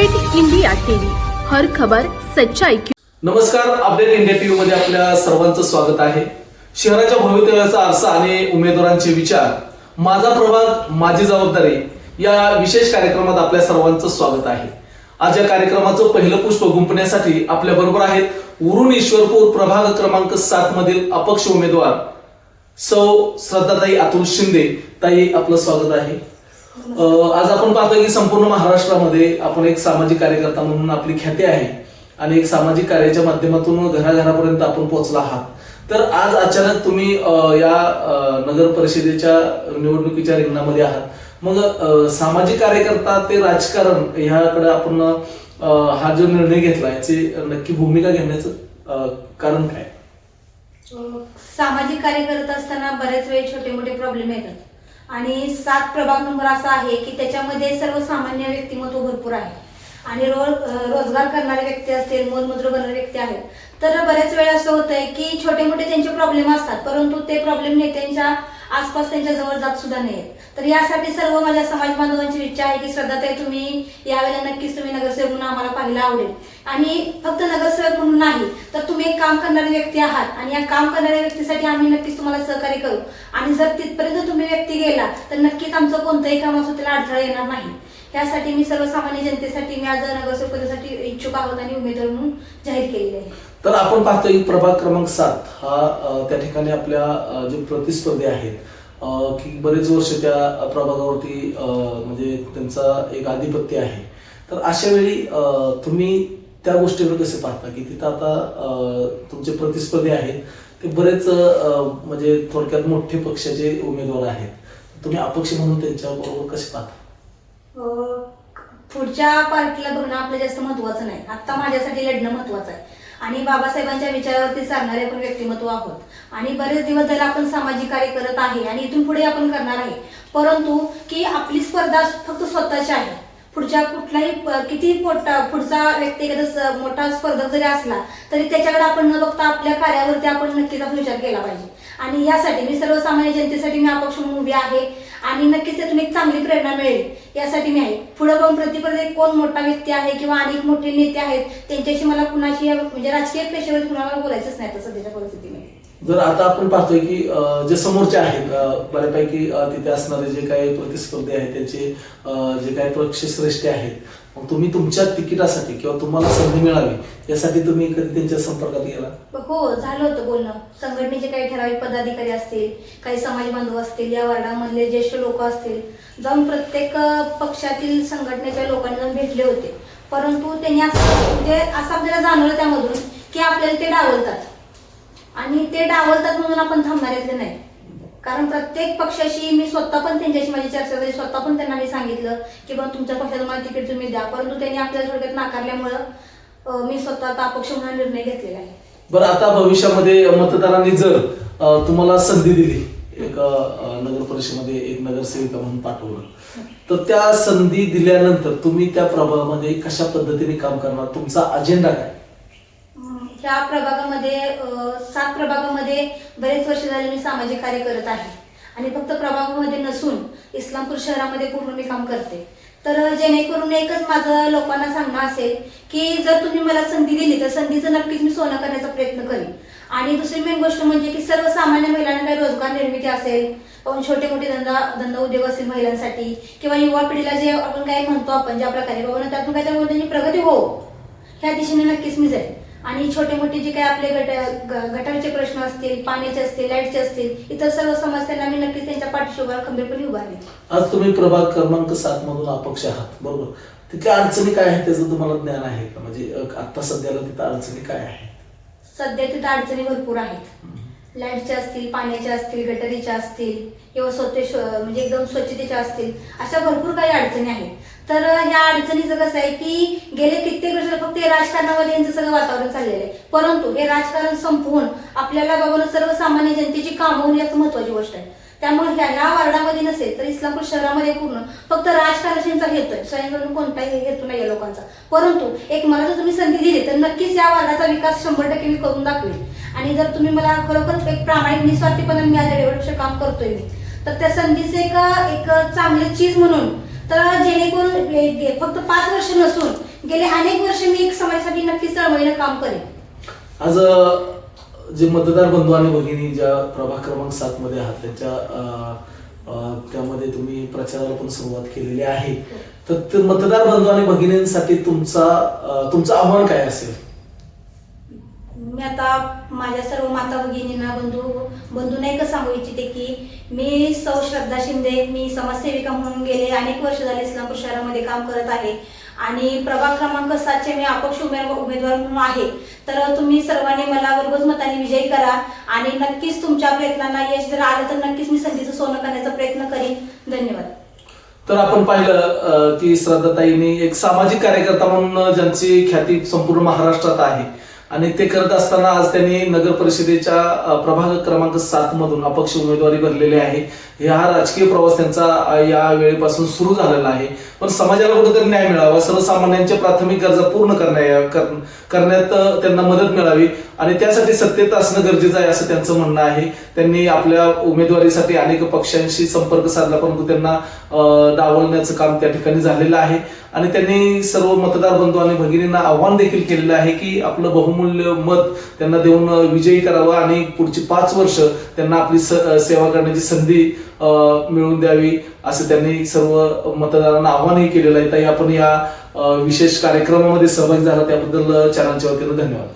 Update India TV. हर खबर सच्चाई की नमस्कार अपडेट इंडिया टीव्ही मध्ये आपल्या सर्वांचं स्वागत आहे. शहराच्या भवितव्याचा आरसा आणि उमेदवारांचे विचार. माझा प्रभाग माझी जबाबदारी या विशेष कार्यक्रमात आपल्या सर्वांचं स्वागत आहे. आज या कार्यक्रमाचं पहिलं पुष्प गुंपण्यासाठी आपल्या बरोबर आहेत उरुण ईश्वरपूर प्रभाग क्रमांक सात मधील अपक्ष उमेदवार सौ श्रद्धाताई अतुल शिंदे. ताई आपलं स्वागत आहे. आज आपण पाहतोय की संपूर्ण महाराष्ट्रामध्ये आपण एक सामाजिक कार्यकर्ता म्हणून आपली ख्याती आहे आणि एक सामाजिक कार्याच्या माध्यमातून घराघरापर्यंत आपण पोहोचला आहात. तर आज अचानक तुम्ही या नगर परिषदेच्या निवडणुकीच्या रिंगणामध्ये आहात. मग सामाजिक कार्यकर्ता ते राजकारण ह्याकडे आपण हा जो निर्णय घेतला याची नक्की भूमिका घेण्याचं कारण काय? सामाजिक कार्य असताना बऱ्याच वेळी छोटे मोठे प्रॉब्लेम येतात. आणि सात प्रभाग नंबर असा आहे की त्याच्यामध्ये सर्वसामान्य व्यक्तिमत्व भरपूर आहे. आणि रो रोजगार करणारे व्यक्ती असतील मोलमजुर करणारे व्यक्ती आहेत तर बऱ्याच वेळा असं होतंय आहे की छोटे मोठे त्यांचे प्रॉब्लेम असतात परंतु ते प्रॉब्लेम नेत्यांच्या आसपास त्यांच्या जवळ जात सुद्धा नाहीत. तर यासाठी सर्व माझ्या समाज बांधवांची इच्छा आहे की श्रद्धाताई तुम्ही यावेळेला नक्कीच तुम्ही नगरसेवक म्हणून आम्हाला पाहायला आवडेल. आणि फक्त नगरसेवक म्हणून नाही तर तुम्ही एक काम करणारी व्यक्ती आहात आणि या काम करणाऱ्या व्यक्तीसाठी आम्ही नक्कीच तुम्हाला सहकार्य करू. आणि जर तिथपर्यंत तुम्ही व्यक्ती गेला तर नक्कीच आमचं कोणतंही काम असो त्याला अडथळा येणार नाही. यासाठी मी सर्वसामान्य जनतेसाठी मी आज नगरसेवक पदासाठी इच्छुक आहोत आणि उमेदवार म्हणून जाहीर केलेले आहे. तर आपण पाहतो की प्रभाग क्रमांक सात हा त्या ठिकाणी आपल्या जे प्रतिस्पर्धी आहेत की बरेच वर्ष त्या प्रभागावरती म्हणजे त्यांचा एक आधिपत्य आहे. तर अशा वेळी तुम्ही त्या गोष्टीवर कसे पाहता की तिथं आता तुमचे प्रतिस्पर्धी आहेत ते बरेच म्हणजे थोडक्यात मोठे पक्षाचे उमेदवार आहेत. तुम्ही अपक्ष म्हणून त्यांच्याबरोबर कसे पाहता? पुढच्या पार्टीला बघणं आपलं जास्त महत्वाचं नाही. आता माझ्यासाठी लढणं महत्वाचं आहे. आणि बाबासाहेबांच्या विचारावरती चालणारे आपण व्यक्तिमत्व आहोत. आणि बरेच दिवस झाले आपण सामाजिक कार्य करत आहे आणि इथून पुढे आपण करणार आहे परंतु की आपली स्पर्धा फक्त स्वतःची आहे. पुढच्या कुठलाही किती मोठा पुढचा व्यक्ती एखादा मोठा स्पर्धक जरी असला तरी त्याच्याकडे आपण न बघता आपल्या कार्यावरती आपण नक्कीच आपण विचार केला पाहिजे. आणि यासाठी मी सर्वसामान्य जनतेसाठी मी अपक्ष म्हणून उभी आहे. आणि नक्कीच त्यातून एक चांगली प्रेरणा मिळेल. यासाठी मी आहे. पुढे पण प्रतिस्पर्धेत कोण मोठा व्यक्ती आहे किंवा अनेक मोठे नेते आहेत त्यांच्याशी मला कुणाशी म्हणजे राजकीय पेशेवर कुणाला बोलायचंच नाही आता सध्याच्या परिस्थितीमध्ये. जर आता आपण पाहतोय की जे समोरचे आहेत बऱ्यापैकी तिथे असणारे जे काही प्रतिस्पर्धी आहेत त्यांचे जे काही पक्षश्रेष्ठी आहेत मग तुम्ही तुमच्या तिकिटासाठी किंवा तुम्हाला संधी मिळावी यासाठी तुम्ही कधी त्यांच्या संपर्कात गेला? हो झालं होतं बोलणं. संघटनेचे काही ठराविक पदाधिकारी असतील काही समाज बांधव असतील या वार्डामधले ज्येष्ठ लोक असतील जाऊन प्रत्येक पक्षातील संघटनेच्या लोकांना जाऊन भेटले होते. परंतु त्यांनी असं म्हणजे असं आपल्याला जाणवलं त्यामधून की आपल्याला ते डावलतात. आणि ते डावलतात म्हणून आपण थांबणार नाही. कारण प्रत्येक पक्षाशी मी स्वतः पण त्यांच्याशी माझी चर्चा झाली स्वतः पण त्यांना मी सांगितलं की बा तुमच्या पक्षाला मला तिकीट तुम्ही द्या. परंतु त्यांनी आपल्या थोडक्यात नाकारल्यामुळं मी स्वतः आता अपक्ष म्हणून निर्णय घेतलेला आहे. बरं आता भविष्यामध्ये मतदारांनी जर तुम्हाला संधी दिली एक अ, नगर परिषदेमध्ये एक नगरसेविका म्हणून पाठवलं तर त्या संधी दिल्यानंतर तुम्ही त्या प्रभागामध्ये कशा पद्धतीने काम करणार? तुमचा अजेंडा काय? ह्या प्रभागामध्ये सात प्रभागामध्ये बरेच वर्ष झाले मी सामाजिक कार्य करत आहे. आणि फक्त प्रभागामध्ये नसून इस्लामपूर शहरामध्ये पूर्ण मी काम करते. तर जेणेकरून एकच माझं लोकांना सांगणं असेल की जर तुम्ही मला संधी दिली तर संधीचं नक्कीच मी सोनं करण्याचा प्रयत्न करीन. आणि दुसरी मेन गोष्ट म्हणजे की सर्वसामान्य महिलांना काही रोजगार निर्मिती असेल पण छोटे मोठे धंदा धंदा उद्योग असतील महिलांसाठी किंवा युवा पिढीला जे आपण काय म्हणतो आपण ज्या प्रकारे बाबा त्यातून काय त्यामुळे त्यांची प्रगती हो ह्या दिशेने नक्कीच मी जाईल आणि छोटे मोठे जे काही आपले गट गटारचे प्रश्न असतील पाण्याचे असतील लाईटचे असतील इतर सर्व समस्यांना मी नक्कीच त्यांच्या पाठीशी उभा खंबीरपणे उभा राहील आज तुम्ही प्रभाग क्रमांक सात मधून अपक्ष आहात बरोबर? तिथल्या अडचणी काय आहेत त्याचं तुम्हाला ज्ञान आहे का? म्हणजे आता सध्याला तिथं अडचणी काय आहेत? सध्या तिथं अडचणी भरपूर आहेत. लाईटच्या असतील पाण्याच्या असतील गटरीच्या असतील किंवा स्वच्छ म्हणजे एकदम स्वच्छतेच्या असतील अशा भरपूर काही अडचणी आहेत. तर ह्या अडचणीचं कसं आहे की गेले कित्येक वर्ष फक्त हे राजकारणामध्ये यांचं सगळं वातावरण चाललेलं आहे. परंतु हे राजकारण संपवून आपल्याला बाबा सर्वसामान्य जनतेची कामं होऊन याचं महत्वाची गोष्ट आहे. त्यामुळे ह्या ह्या वार्डामध्ये नसेल तर इस्लामपूर शहरामध्ये पूर्ण फक्त राजकारणाचा हेतू आहे. स्वयंकडून कोणताही हेतू नाही या लोकांचा. परंतु एक मला जर तुम्ही संधी दिली तर नक्कीच या वार्डाचा विकास शंभर टक्के मी करून दाखवेल. आणि जर तुम्ही मला खरोखर एक प्रामाणिक निस्वार्थीपणा मी आज एवढं वर्ष काम करतोय मी तर त्या संधीचे एक एक चांगली चीज म्हणून तर जेणेकरून फक्त पाच वर्ष नसून गेले अनेक वर्ष मी एक समाजासाठी नक्कीच तळमळीनं काम करेन. आज जे मतदार बंधू आणि भगिनी ज्या प्रभाग क्रमांक सात मध्ये आहात त्यांच्या त्यामध्ये तुम्ही प्रचाराला पण सुरुवात केलेली आहे. तर ते मतदार बंधू आणि भगिनींसाठी तुमचा तुमचं आव्हान काय असेल? मी आता माझ्या सर्व माता भगिनींना बंधू बंधूंना एकच सांगू इच्छिते की मी सौ श्रद्धा शिंदे मी समाजसेविका म्हणून गेले अनेक वर्ष झाले इस्लामपूर शहरामध्ये काम करत आहे. आणि प्रभाग क्रमांक सातचे मी अपक्ष उमेदवार उमेदवार म्हणून आहे. तर तुम्ही सर्वांनी मला भरघोस मताने विजयी करा. आणि नक्कीच तुमच्या प्रयत्नांना यश जर आलं तर नक्कीच मी संधीचं सोनं करण्याचा प्रयत्न करीन. धन्यवाद. तर आपण पाहिलं की श्रद्धाताईंनी एक सामाजिक कार्यकर्ता म्हणून ज्यांची ख्याती संपूर्ण महाराष्ट्रात आहे. आणि ते करत असताना आज त्यांनी नगर परिषदेच्या प्रभाग क्रमांक सात मधून अपक्ष उमेदवारी भरलेली आहे. हा राजकीय प्रवास त्यांचा या वेळेपासून सुरू झालेला आहे. पण समाजाला कुठेतरी न्याय मिळावा सर्वसामान्यांच्या प्राथमिक गरजा पूर्ण करण्या कर- करण्यात त्यांना मदत मिळावी. आणि त्यासाठी सत्तेत असणं गरजेचं आहे असं त्यांचं म्हणणं आहे. त्यांनी आपल्या उमेदवारीसाठी अनेक पक्षांशी संपर्क साधला परंतु त्यांना डावलण्याचं काम त्या ठिकाणी झालेलं आहे. आणि त्यांनी सर्व मतदार बंधू आणि भगिनींना आव्हान देखील केलेलं आहे की आपलं बहुमूल्य मत त्यांना देऊन विजयी करावं आणि पुढची पाच वर्ष त्यांना आपली स- सेवा करण्याची संधी मिळवून द्यावी असं त्यांनी सर्व मतदारांना आव्हानही केलेलं आहे. ताई आपण या विशेष कार्यक्रमामध्ये सहभागी झाला त्याबद्दल चॅनलच्या वतीनं धन्यवाद.